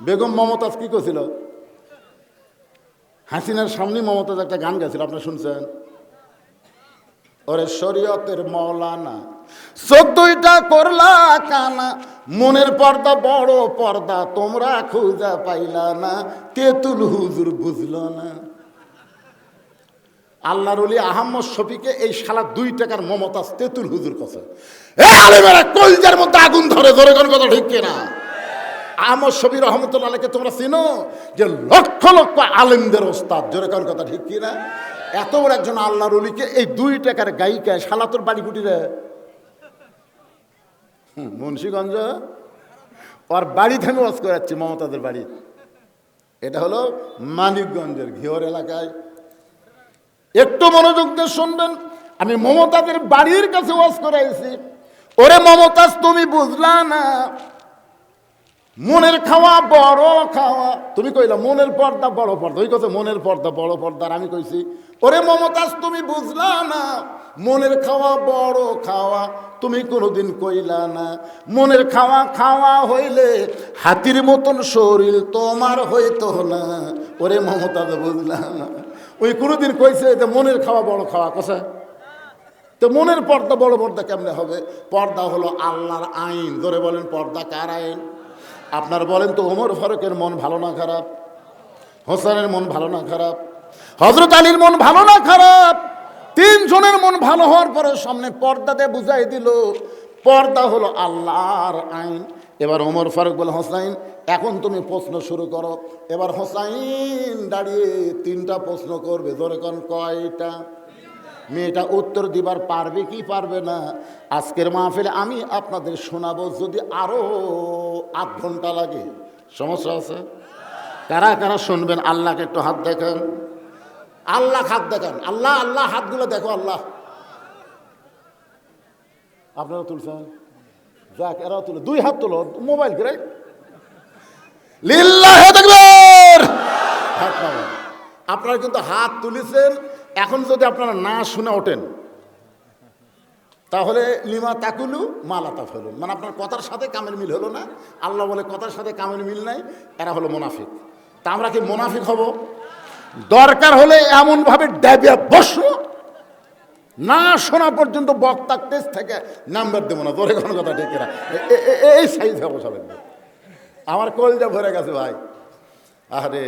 বেগম মমতাজ কি করছিল হাসিনার সামনে মমতাজ একটা গান গেছিল আপনারা শুনছেন? ওরে শরীয়তের মৌলানা চোদ্দইটা করলা কানা, মনের পর্দা বড় পর্দা, তোমরা খুঁজা পাইলা না, তেতুল হুজুর বুঝলো না। আল্লাহর অলি আহম্মদ শফিকে এই শালা দুই টাকার মমতাজ, তেতুল হুজুর কাছে? এ আলেমেরা কলজার মধ্যে আগুন ধরে ধরে কোন কথা ঠিক কিনা? আহমদ শফি রহমতুল্লাহকে তোমরা চিনো? যে লক্ষ লক্ষ আলেমদের ওস্তাদ, জোরে কোন কথা ঠিক কিনা? এত বড় একজন আল্লাহর অলিকে এই দুই টাকার গায়িকা শালা তোর বাড়ি কুটিরে মুন্সিগঞ্জ? ওর বাড়ি থেকে ওয়াজ করাচ্ছি, মমতাদের বাড়ি। এটা হলো মানিকগঞ্জের ঘিওর এলাকায়। একটু মনোযোগ দিয়ে শুনবেন, আমি মমতাদের বাড়ির কাছে ওয়াজ করাইছি। ওরে মমতাজ, তুমি বুঝলা না মনের খাওয়া, বড় খাওয়া। তুমি কইলা, মনের পর্দা, বড় পর্দা। ওই কথা, মনের পর্দা, বড় পর্দা। আর আমি কইছি, ওরে মমতাজ, তুমি বুঝলা না? মনের খাওয়া, বড় খাওয়া। তুমি কোনোদিন কইলা না। মনের খাওয়া খাওয়া হইলে হাতির মতন শরীর তোমার হইতো না। ওরে মমতাজ, বুঝলা না। ওই কোনোদিন কইছে যে মনের খাওয়া, বড় খাওয়া। কথা তো মনের পর্দা, বড় পর্দা কেমনে হবে? পর্দা হলো আল্লাহর আইন। ধরে বলেন, পর্দা কার আইন? আপনার বলেন তো ওমর ফারুকের মন ভালো না খারাপ? হোসেনের মন ভালো না খারাপ? হজরত আলীর মন ভালো না খারাপ? তিনজনের মন ভালো হওয়ার পরে সামনে পর্দাতে বুঝাই দিল, পর্দা হলো আল্লাহর আইন। এবার ওমর ফারুক বলে হোসাইন এখন তুমি প্রশ্ন শুরু করো। এবার হোসাইন দাঁড়িয়ে তিনটা প্রশ্ন করবে ধরে কোন, কয়টা? মেয়েটা উত্তর দিবার পারবে কি পারবে না? আজকের মাহফিলে আমি আপনাদের শোনাবো যদি আরও আধ ঘণ্টা লাগে। সমস্যা আছে? কারা কারা শুনবেন? আল্লাহকে একটু হাত দেখেন। আল্লাহ হাত দেখেন। আল্লাহ আল্লাহ, হাতগুলো দেখো, আল্লাহ। আপনারা তুলছেন? যাক, এরাও তুলে। দুই হাত তুলো, মোবাইল করে। লিল্লাহ হাত আপনারা কিন্তু হাত তুলেছেন এখন যদি আপনারা না শুনে ওঠেন, তাহলে লিমা তাকুলু মালাতা ফেলুন মানে আপনার কথার সাথে কামের মিল হলো না। আল্লাহ বলে কথার সাথে কামের মিল নাই, এরা হলো মোনাফিক। তা আমরা কি মোনাফিক হব? দরকার হলে এমনভাবে ড্যাবিয়া বসো, না শোনা পর্যন্ত বক্তা টেস থেকে নাম্বার দেবো না তোর কোনো কথা ঠিক না এই সাইজ হব সবেন আমার কলজা ভরে গেছে ভাই। আরে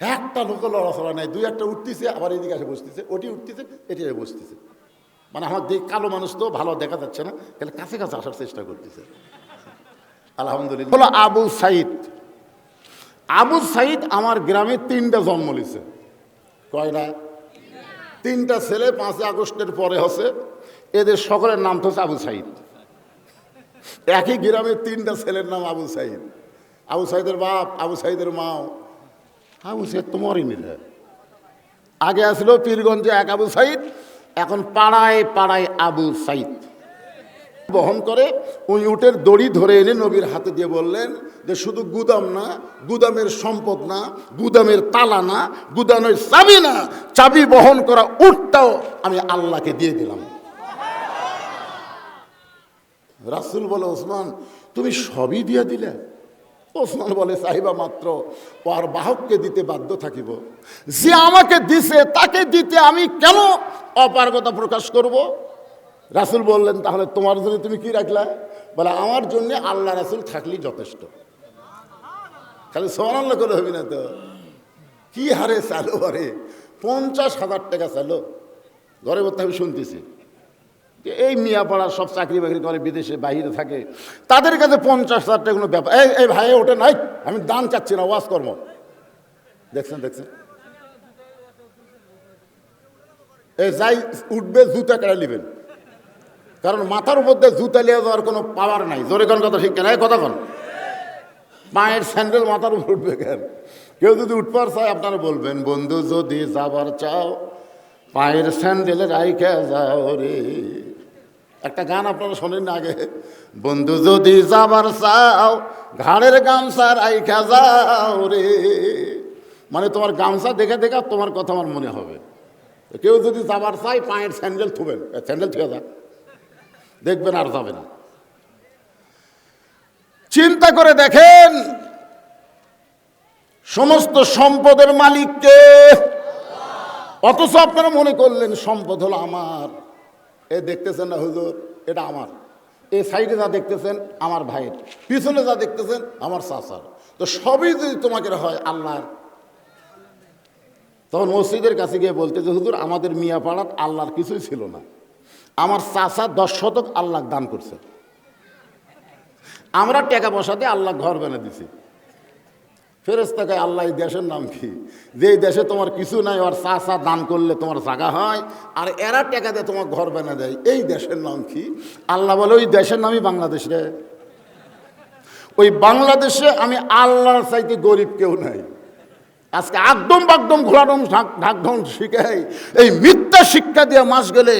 একটা লোক লড়াচড়া নাই, দুই একটা উঠতেছে, আবার এদিকে এসে বসতেছে, ওটি উঠতেছে, এটি এসে বসতেছে। মানে আমার দেখ কালো মানুষ তো ভালো দেখা যাচ্ছে না, তাহলে কাছে কাছে আসার চেষ্টা করতেছে। আলহামদুলিল্লাহ। হলো আবু সাইদ। আবু সাইদ আমার গ্রামে তিনটা জন্ম নিছে। কয়টা তিনটা ছেলে, পাঁচই আগস্টের পরে হচ্ছে, এদের সকলের নাম তো হচ্ছে আবু সাইদ। একই গ্রামে তিনটা ছেলের নাম আবু সাইদ। আবু সাইদের বাপ, আবু সাইদের মাও। আবু সাইদ তো মরেনি রে আগে আসলো পীরগঞ্জে এক আবু সাইদ, এখন পাড়ায় পাড়ায় আবু সাইদ। বহন করে ওই উটের দড়ি ধরে এনে নবীর হাতে দিয়ে বললেন যে শুধু গুদাম না, গুদামের সম্পদ না, গুদামের তালা না, গুদামের চাবি না, চাবি বহন করা উটটাও আমি আল্লাহকে দিয়ে দিলাম। রাসুল বলে, ওসমান, তুমি সবই দিয়ে দিলে? ওসমান বলে, সাহিবা, মাত্র আর বাহককে দিতে বাধ্য থাকিব। যে আমাকে দিছে, তাকে দিতে আমি কেন অপারগতা প্রকাশ করব? রাসুল বললেন, তাহলে তোমার জন্য তুমি কি রাখলা? বলে, আমার জন্য আল্লাহ রাসুল থাকলেই যথেষ্ট। খালি সোনাল্লা করে হবি না তো। কি হারে চালো হারে পঞ্চাশ হাজার টাকা চালো। ঘরে বলতে আমি শুনতেছি। এই মিয়াপাড়ার সব চাকরি বাকরি করে, বিদেশে বাইরে থাকে। তাদের কাছে পঞ্চাশ হাজার টাকা কোনো ব্যাপার এই এই ভাই ওটা নাই আমি দান চাচ্ছি না, ওয়াজ কর্ম দেখছেন দেখছেন? এই যাই, উঠবে, জুতা কেড়ে নেবেন। কারণ মাথার উপর দিয়ে জুতা লিয়ে যাওয়ার কোনো পাওয়ার নাই। জোরে কোন কথা ঠিক কেন? কথা কোন পায়ের স্যান্ডেল মাথার উপর উঠবে কেন? কেউ যদি উঠবার চায়, আপনারা বলবেন, বন্ধু, যদি যাবার চাও পায়ের স্যান্ডেলে রাইখে যাও রে। একটা গান আপনারা শোনেন না আগে। বন্ধু যদি যাবার চাও, ঘাড়ের গামছা রাইখা যাও রে। মানে তোমার গামছা দেখে দেখে তোমার কথা আমার মনে হবে। কেউ যদি যাবার চাই পায়ের স্যান্ডেল থুবেন। স্যান্ডেল থুয়ে যাক দেখবেন আর যাবে না। চিন্তা করে দেখেন, সমস্ত সম্পদের মালিককে। অথচ আপনারা মনে করলেন সম্পদ হলো আমার। এ দেখতেছেন না হুজুর, এটা আমার। এই সাইডে যা দেখতেছেন, আমার ভাইয়ের। পিছনে যা দেখতেছেন, আমার চাচার। তো সবই যদি তোমাকে হয় আল্লাহর। তখন মসজিদের কাছে গিয়ে বলতে যে, হুজুর, আমাদের মিয়া পাড়াত আল্লাহর কিছুই ছিল না। আমার চাচা দশ শতক আল্লাহ দান করছে। আমরা টাকা পয়সাতে আল্লাহ ঘর বেনা দিছি। ফেরেস্তাকে আল্লাহ, এই দেশের নাম কি? যে দেশে তোমার কিছু নাই, আর চা চা দান করলে তোমার জায়গা হয়, আর এরা টাকা দিয়ে তোমার ঘর বানা দেয়, এই দেশের নাম কি? আল্লাহ বলে, ওই দেশের নামই বাংলাদেশ রে। ওই বাংলাদেশে আমি আল্লাহর চাইতে গরিব কেউ নাই। আজকে একদম বাকদম ঘোরাডম ঢাকঢং শিখাই, এই মিথ্যা শিক্ষা দিয়ে মাস গেলে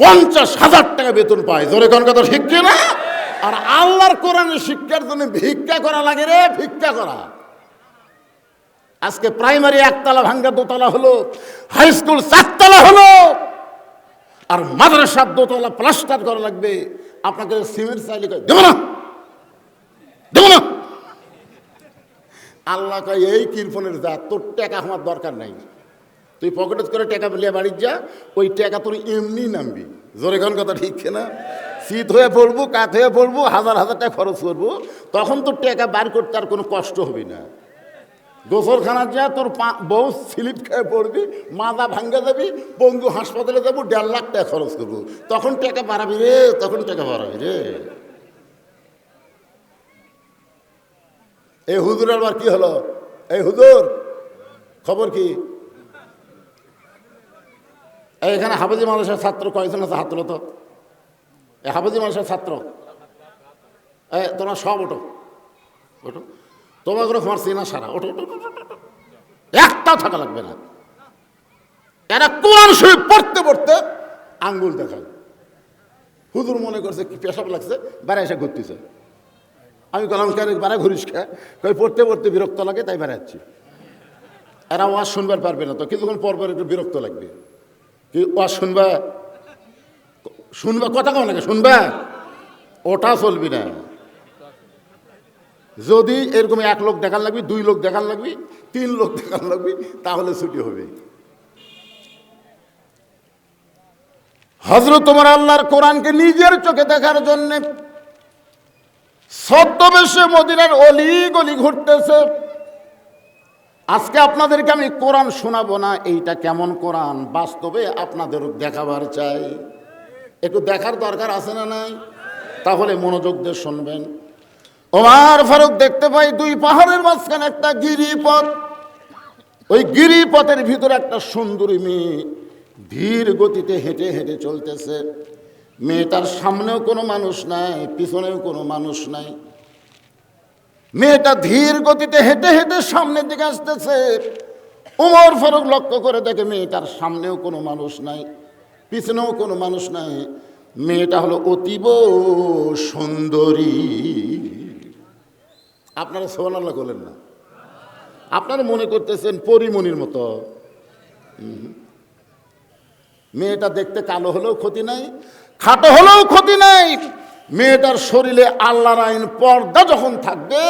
পঞ্চাশ হাজার টাকা বেতন পায়। জোরে কোন কথা কি না আর আল্লাহর কোরআনের শিক্ষার জন্য ভিক্ষা করা লাগে রে, ভিক্ষা করা। আজকে প্রাইমারি একতলা ভাঙ্গা দোতলা হলো হাই স্কুল চারতলা হলো, আর মাদ্রাসার দোতলা প্লাস্টার করা লাগবে। আপনাকে সিমেন্ট চাইলে দেবো না দেবো না। আল্লাহ কয়, এই কিরফনের যা তোর টাকা আমার দরকার নাই। তুই পকেটে করে টাকা পেলিয়ে বাড়ির যা, ওই টাকা তোর এমনি নামবি। জোরে কোন কথা ঠিক না শীত হয়ে পড়ব, কাত হয়ে পড়ব, হাজার হাজার টাকা খরচ করব, তখন তোর টাকা বার করতে আর কোনো কষ্ট হবে না। গোসলখানার যা তোর বউ স্লিপ খেয়ে পড়বি, মাথা ভাঙ্গে যাবি বন্ধু হাসপাতালে যাব, দেড় লাখ টাকা খরচ করব। তখন টাকা বাড়াবি রে, তখন টাকা বাড়াবি রে। এই হুজুর আবার কি হলো? এই হুজুর, খবর কি? এখানে হাফেজি মানুষের ছাত্র কয়েকজন আছে হাত তো? এই হাফেজি মানুষের ছাত্র? তোমরা সব ওটো ওটো তোমার করে তোমার চেনা সারা। ওটো। একটাও থাকা লাগবে না। এরা কোরআন শরীফ পড়তে পড়তে আঙ্গুল দেখায়। হুজুর মনে করছে, কি পেশাব লাগছে? বেড়া এসে ঘুরতেছে। আমি কলাম, কেন বেড়া ঘুরিস খা কই পড়তে পড়তে বিরক্ত লাগে, তাই বেড়াচ্ছি এরা ওয়াজ শুনবার পারবে না তো, কিছুক্ষণ পর পর একটু বিরক্ত লাগবে। কি ওয়াজ শুনবা? শুনবা? কথা কম লাগে শুনবা? ওটা চলবি না। যদি এরকম এক লোক দেখার লাগবি, দুই লোক দেখার লাগবি, তিন লোক দেখার লাগবি, তাহলে ছুটি হবে। হজরত তোমার আল্লাহর কোরআনকে নিজের চোখে দেখার জন্য ছদ্মবেশে মদিনার অলি গলি ঘুরতেছে। আজকে আপনাদেরকে আমি কোরআন শোনাবো না, এইটা কেমন কোরআন? বাস্তবে আপনাদের দেখাবার চাই। একটু দেখার দরকার আছে না নাই? তাহলে মনোযোগ দিয়ে শুনবেন। ওমার ফারুক দেখতে পাই দুই পাহাড়ের মাঝখানে একটা গিরিপথ। ওই গিরিপথের ভিতরে একটা সুন্দরী মেয়ে ধীর গতিতে হেঁটে হেঁটে চলতেছে। মেয়েটার সামনেও কোনো মানুষ নাই, পিছনেও কোনো মানুষ নাই। মেয়েটা ধীর গতিতে হেঁটে হেঁটে সামনের দিকে আসতেছে। উমর ফারুক লক্ষ্য করে দেখে মেয়েটার সামনেও কোনো মানুষ নাই, পিছনেও কোনো মানুষ নাই। মেয়েটা হলো অতীব সুন্দরী। আপনারা সোনাল্লাহ করলেন না। আপনারা মনে করতেছেন পরিমণির মতো। মেয়েটা দেখতে কালো হলেও ক্ষতি নাই, খাটো হলেও ক্ষতি নাই। মেয়েটার শরীরে আল্লাহর আইন পর্দা যখন থাকবে,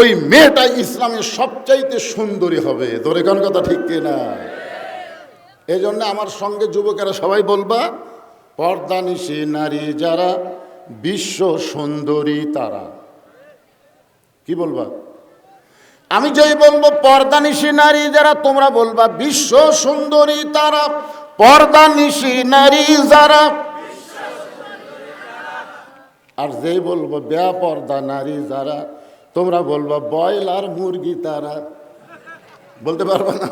ওই মেয়েটা ইসলামের সবচাইতে সুন্দরী হবে। ধরে কোন কথা ঠিক কিনা এই জন্য আমার সঙ্গে যুবকেরা সবাই বলবা পর্দা নিশি নারী যারা বিশ্ব সুন্দরী তারা। কি বলবা? আমি যেই বলব পর্দা নিশি নারী যারা, তোমরা বলবা, বিশ্ব সুন্দরী তারা পর্দা নিশি নারী যারা, আর যেই বলব বেয়া পর্দা নারী যারা, তোমরা বলবা বয়লার মুরগি তারা। বলতে পারবে না?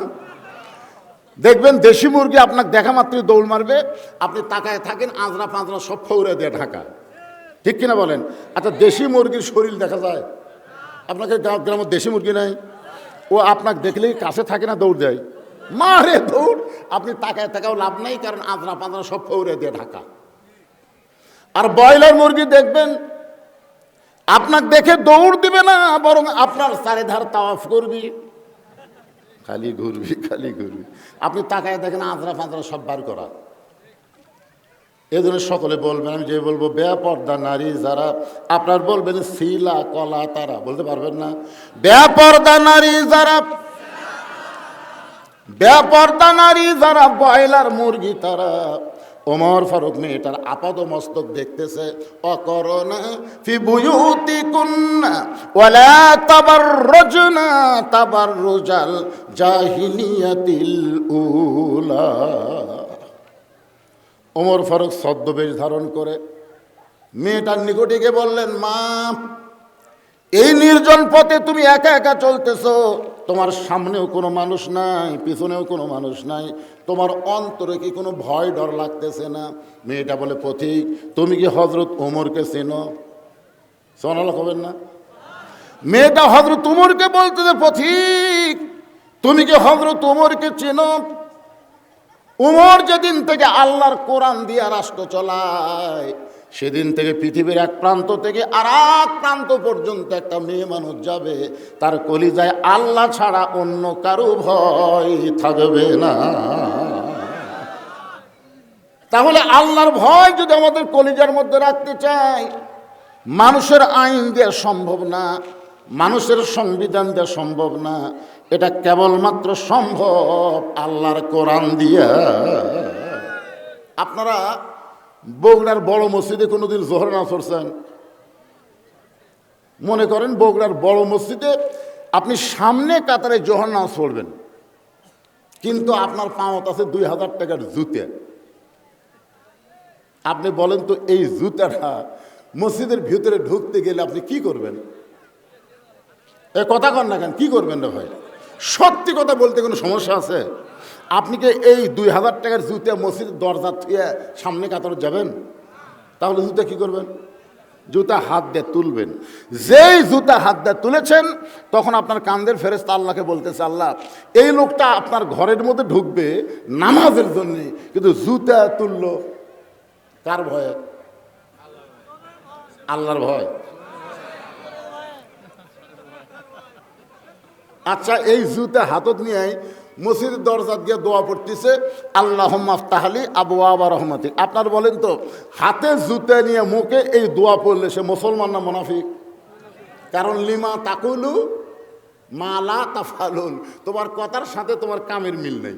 দেখবেন দেশি মুরগি আপনাকে দেখা মাত্রই দৌড় মারবে, আপনি তাকায় থাকেন আঁচড়া পাঁচড়া সব ফৌরে দিয়ে ঢাকা। ঠিক কিনা বলেন? আচ্ছা দেশি মুরগির শরীর দেখা যায়? আপনাকে গ্রাম- গ্রামের দেশি মুরগি নাই। ও আপনাকে দেখলেই কাছে থাকে না, দৌড় দেয়। মারে দৌড়। আপনি তাকায় থাকাও লাভ নাই, কারণ আঁচড়া পাঁচড়া সব ফৌরে দিয়ে ঢাকা। আর ব্রয়লার মুরগি দেখবেন, আপনাকে দেখে দৌড় দিবে না, বরং আপনার চারিধার তাওয়াফ করবি। খালি ঘুরবি খালি ঘুরবি। আপনি তাকায় দেখেন আঁচড়া ফাঁচড়া সব বার করা। এই জন্য সকলে বলবেন, আমি যে বলব, বেপর্দা নারী যারা, আপনার বলবেন শিলা, কলা, তারা, বলতে পারবেন না? বেপর্দা নারী যারা, বেপর্দা নারী যারা বয়লার মুরগি তারা, ওমর ফারুক মেয়েটার আপাদ মস্তক দেখতেছে, অকরণা ফি বুয়ুতি উলা। ওমর ফারুক ছদ্মবেশ ধারণ করে। মেয়েটার নিকটে গিয়ে বললেন, মা, এই নির্জন পথে তুমি একা একা চলতেছো। তোমার সামনেও কোনো মানুষ নাই, পিছনেও কোনো মানুষ নাই। তোমার অন্তরে কি কোনো ভয় ডর লাগতেছে না? মেয়েটা বলে, পথিক, তুমি কি হজরত ওমরকে চেনো? সোনাল হবেন না? মেয়েটা হজরত উমরকে বলতেছে, পথিক, তুমি কি হজরত উমরকে চেনো? উমর যেদিন থেকে আল্লাহর কোরআন দিয়ে রাষ্ট্র চলায়, সেদিন থেকে পৃথিবীর এক প্রান্ত থেকে আর এক প্রান্ত পর্যন্ত একটা মেয়ে মানুষ যাবে। তার কলিজায় আল্লাহ ছাড়া অন্য কারও ভয় থাকবে না। তাহলে আল্লাহর ভয় যদি আমাদের কলিজার মধ্যে রাখতে চাই মানুষের আইন দেওয়া সম্ভব না, মানুষের সংবিধান দেওয়া সম্ভব না এটা কেবলমাত্র সম্ভব আল্লাহর কোরআন দিয়া। আপনারা বগুড়ার বড় মসজিদে কোনোদিন জোহর না করছেন মনে করেন বগুড়ার বড় মসজিদে আপনি সামনে কাতারে জোহর নামাজ পড়বেন, কিন্তু আপনার পাওয়াত আছে দুই হাজার টাকার জুতে। আপনি বলেন তো এই জুতাটা মসজিদের ভিতরে ঢুকতে গেলে আপনি কি করবেন? এ কথা কন না কেন, কি করবেন রে ভাই? সত্যি কথা বলতে কোনো সমস্যা আছে? আপনি কি এই দুই হাজার টাকার জুতে মসজিদ দরজা থুয়ে সামনে কাতর যাবেন? তাহলে জুতা কি করবেন? জুতা হাত দিয়ে তুলবেন। যেই জুতা হাত দিয়ে তুলেছেন, তখন আপনার কান্দের ফেরেস্তা আল্লাহকে বলতেছে, আল্লাহ, এই লোকটা আপনার ঘরের মধ্যে ঢুকবে নামাজের জন্যে, কিন্তু জুতা তুললো কার ভয়ে? আল্লাহর ভয়। আচ্ছা এই জুতে হাতত নিয়ে মসজিদের দরজা দিয়ে দোয়া পড়তেছে আল্লাহ তাহলি আবু আবা রহমতি। আপনার বলেন তো, হাতে জুতে নিয়ে মুখে এই দোয়া পড়লে সে মুসলমান না মোনাফিক? কারণ, লিমা তাকুলু মালা তাফালুন তোমার কথার সাথে তোমার কামের মিল নেই।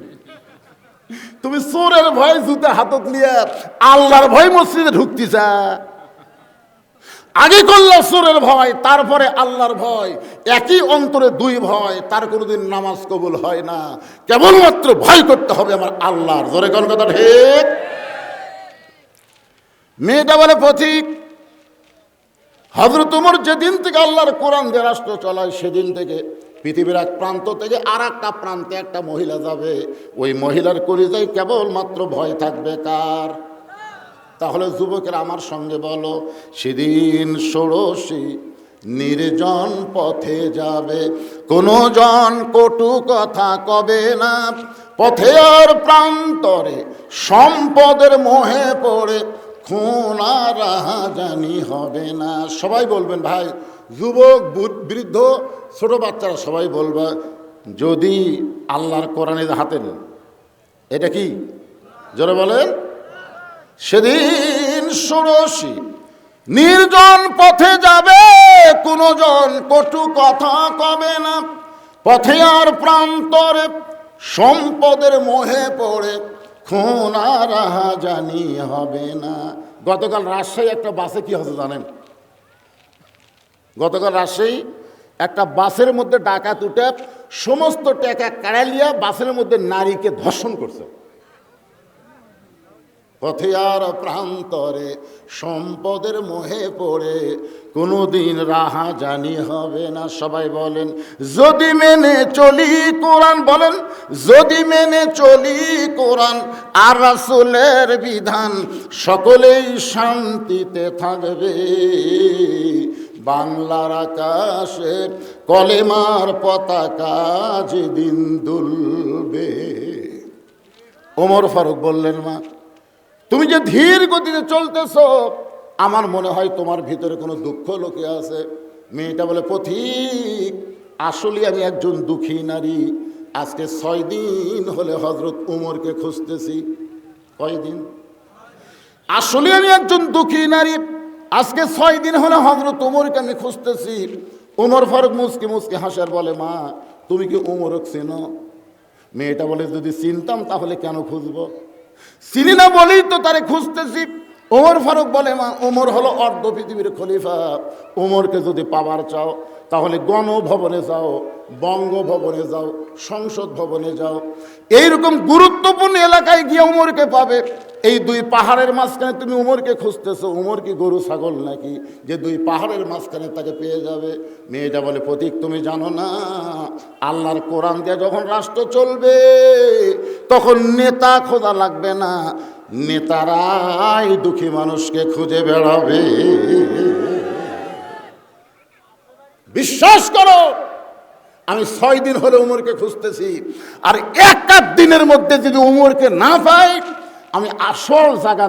তুমি চোরের ভয় জুতে হাতত নিয়ে আল্লাহর ভয় মসজিদে ঢুকতেছা। আগে করল সুরের ভয়, তারপরে আল্লাহর ভয়। একই অন্তরে দুই ভয়, তার কোনোদিন নামাজ কবুল হয় না। কেবলমাত্র ভয় করতে হবে আমার আল্লাহর। জোরে কোন কথা ঠিক? মেয়েটা বলে, পথিক হজরত উমর যেদিন থেকে আল্লাহর কোরআন দিয়ে রাষ্ট্র চলায়, সেদিন থেকে পৃথিবীর এক প্রান্ত থেকে আর একটা প্রান্তে একটা মহিলা যাবে। ওই মহিলার কলিজায় কেবলমাত্র ভয় থাকবে কার? তাহলে যুবকের আমার সঙ্গে বলো, সেদিন ষোড়শী নির্জন পথে যাবে কোনো জন কটু কথা কবে না। পথে আর প্রান্তরে সম্পদের মোহে পড়ে, খুন আর জানি হবে না। সবাই বলবেন, ভাই, যুবক বৃদ্ধ, ছোট বাচ্চারা সবাই বলবা, যদি আল্লাহর কোরআনের হাতে নেন। এটা কি? জোরে বলেন। সেদিন ষোড়শী নির্জন পথে যাবে কোন জন কটু কথা কবে না। পথে আর প্রান্তরে সম্পদের মোহে পড়ে, খুন আর জানি হবে না। গতকাল রাজশাহী একটা বাসে কি হচ্ছে জানেন? গতকাল রাজশাহী একটা বাসের মধ্যে ডাকাত উঠে সমস্ত টাকা কাড়ালিয়া বাসের মধ্যে নারীকে ধর্ষণ করছে। পথে আর প্রান্তরে সম্পদের মোহে পড়ে, কোনোদিন রাহা জানি হবে না। সবাই বলেন, যদি মেনে চলি কোরআন, বলেন, যদি মেনে চলি কোরআন, আর রাসুলের বিধান সকলেই শান্তিতে থাকবে। বাংলার আকাশে কলেমার পতাকা যেদিন দুলবে। ওমর ফারুক বললেন, মা তুমি যে ধীর গতিতে চলতেছ, আমার মনে হয় তোমার ভিতরে কোনো দুঃখ লোকে আছে। মেয়েটা বলে, পথিক আসলে আমি একজন দুঃখী নারী। আজকে ছয় দিন হলে হজরত উমরকে খুঁজতেছি। কয়দিন? আসলে আমি একজন দুঃখী নারী। আজকে ছয় দিন হলে হজরত উমরকে আমি খুঁজতেছি। উমর ফারুক মুসকে মুসকে হাসার বলে, মা, তুমি কি উমরক চেনো? মেয়েটা বলে, যদি চিনতাম তাহলে কেন খুঁজবো? চিনি না বলেই তো তারে খুঁজতেছি। ওমর ফারুক বলে, মা, ওমর হলো অর্ধ পৃথিবীর খলিফা। ওমরকে যদি পাওয়ার চাও, তাহলে গণভবনে যাও, বঙ্গভবনে যাও, সংসদ ভবনে যাও। এইরকম গুরুত্বপূর্ণ এলাকায় গিয়ে ওমরকে পাবে। এই দুই পাহাড়ের মাঝখানে তুমি উমরকে খুঁজতেছো। উমর কি গরু, ছাগল নাকি? যে দুই পাহাড়ের মাঝখানে তাকে পেয়ে যাবে। মেয়েটা বলে প্রতীক তুমি জানো না, আল্লাহর কোরআন দিয়ে যখন রাষ্ট্র চলবে, তখন নেতা খোঁজা লাগবে না। নেতারাই দুঃখী মানুষকে খুঁজে বেড়াবে। বিশ্বাস করো, আমি ছয় দিন হলে উমরকে খুঁজতেছি। আর এক দিনের মধ্যে যদি উমরকে না পাই আমি আসল জায়গা